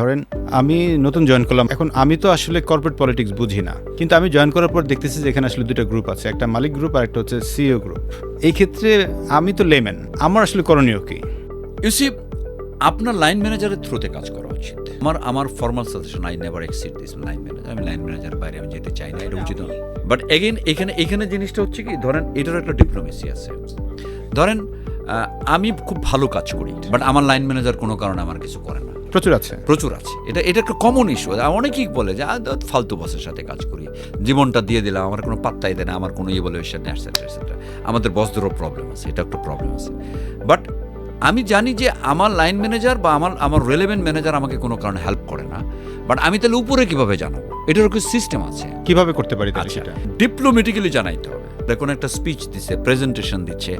ধরেন, আমি নতুন জয়েন করলাম। এখন আমি তো আসলে কর্পোরেট পলিটিক্স বুঝি না। কিন্তু আমি জয়েন করার পর দেখতেছি যে এখানে আসলে দুটো গ্রুপ আছে। একটা মালিক গ্রুপ আর একটা হচ্ছে সিও গ্রুপ এই ক্ষেত্রে আমি তো লেমেন আমার আসলে করণীয় কি? ইউসি আপনার লাইন ম্যানেজারের থ্রুতে কাজ করা উচিত। আমার আমার formal suggestion I never exceed this line manager আমি লাইন ম্যানেজার বাইরে আমি যেতে চাই না, এটা উচিত বাট এগেন এখানে এখানে জিনিসটা হচ্ছে কি, ধরেন এটার একটা ডিপ্লোমেসি আছে। ধরেন আমি খুব ভালো কাজ করি বাট আমার লাইন ম্যানেজার কোনো কারণে আমার কিছু করে না। প্রচুর আছে। প্রচুর আছে। এটা এটা একটা কমন ইস্যু অনেকেই বলে যে ফালতু বসের সাথে কাজ করি। জীবনটা দিয়ে দিলাম আমার কোনো পাত্তাই দেয় না আমার কোনো ইভলিউশন নেই এটসেট্রা এটসেট্রা আমাদের বসদেরও প্রবলেম আছে এটা একটা প্রবলেম আছে। বাট আমি জানি যে আমার লাইন ম্যানেজার বা আমার আমার রেলেভেন্ট ম্যানেজার আমাকে কোনো কারণে হেল্প করে না। বাট আমি তাহলে উপরে কীভাবে জানাব? এটার একটা সিস্টেম আছে। কীভাবে করতে পারি আচ্ছা সেটা? ডিপ্লোমেটিক্যালি জানাইতে হবে। দেখুন একটা স্পিচ দিচ্ছে প্রেজেন্টেশন দিচ্ছে।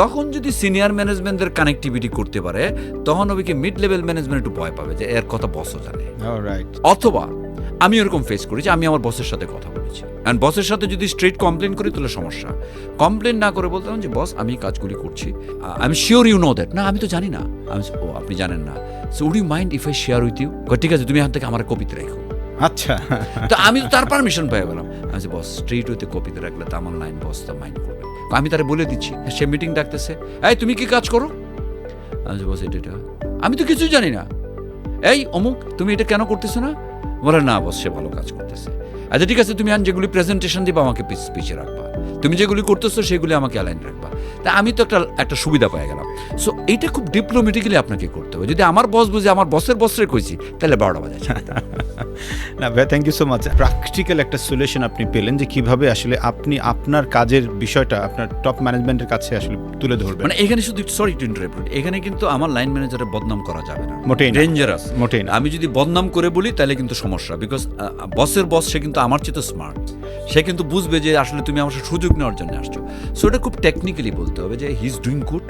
তখন যদি সিনিয়র ম্যানেজমেন্টদের কানেক্টিভিটি করতে পারে তখন ওই মিড লেভেল ম্যানেজমেন্ট একটু ভয় পাবে যে এর কথা বসও জানে। অথবা আমি এরকম ফেস করেছি আমি আমার বসের সাথে কথা বলেছি। অ্যান্ড বসের সাথে যদি স্ট্রেট কমপ্লেন করি তাহলে সমস্যা। কমপ্লেন না করে বলতাম যে বস আমি কাজগুলি করছি। আমি শিওর ইউ নো দ্যাট না আমি তো জানি না। আমি ও আপনি জানেন না। So would you mind if I share with you ঠিক আছে তুমি এখান থেকে আমার কপিতে রেখো। আচ্ছা। তো আমি তো তার পারমিশন পেয়ে গেলাম। আমি বস স্ট্রেট হইতে কপিতে রাখলে তো আমার লাইন বস তা মাইন্ড আমি তারে বলে দিচ্ছি, সে মিটিং ডাকতেছে। এই, তুমি কি কাজ করো? আমি বস এটা এটা। আমি তো কিছুই জানি না। এই, অমুক, তুমি এটা কেন করতেছো না? বলে না বস সে ভালো কাজ করতেছে। আচ্ছা ঠিক আছে, তুমি আন যেগুলি প্রেজেন্টেশন দিবা, আমাকে পিছিয়ে রাখবা। তুমি যেগুলি করতেছো, সেগুলি আমাকে অ্যালাইন রাখবা। তা আমি তো একটা একটা সুবিধা পেয়ে গেলাম। সো এইটা খুব ডিপ্লোমেটিক্যালি আপনাকে করতে হবে। যদি আমার বস বুঝে, আমার বসের বসরে কইছি, তাহলে বারোটা বাজে না ভাই thank you so much practical একটা সলিউশন আপনি পেলেন যে কীভাবে আসলে আপনি আপনার কাজের বিষয়টা আপনার টপ ম্যানেজমেন্টের কাছে আসলে তুলে ধরবেন। মানে এখানে শুধু সরি টু ইন্টারাপ্ট এখানে কিন্তু আমার লাইন ম্যানেজারের বদনাম করা যাবে না। মোটেই। ডেঞ্জারাস মোটেই আমি যদি বদনাম করে বলি তাহলে কিন্তু সমস্যা বিকজ বসের বস সে কিন্তু আমার চেয়ে তো স্মার্ট সে কিন্তু বুঝবে যে আসলে তুমি আমার সুযোগ নেওয়ার জন্য আসছো। সো এটা খুব টেকনিক্যালি বলতে হবে যে হি ইজ ডুইং গুড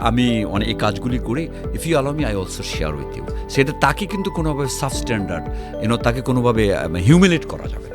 আমি অনেক এই কাজগুলি করি। If you me I also share with you সেটা তাকে কিন্তু কোনোভাবে সাবস্ট্যান্ডার্ড এন তাকে কোনোভাবে হিউমিলেট করা যাবে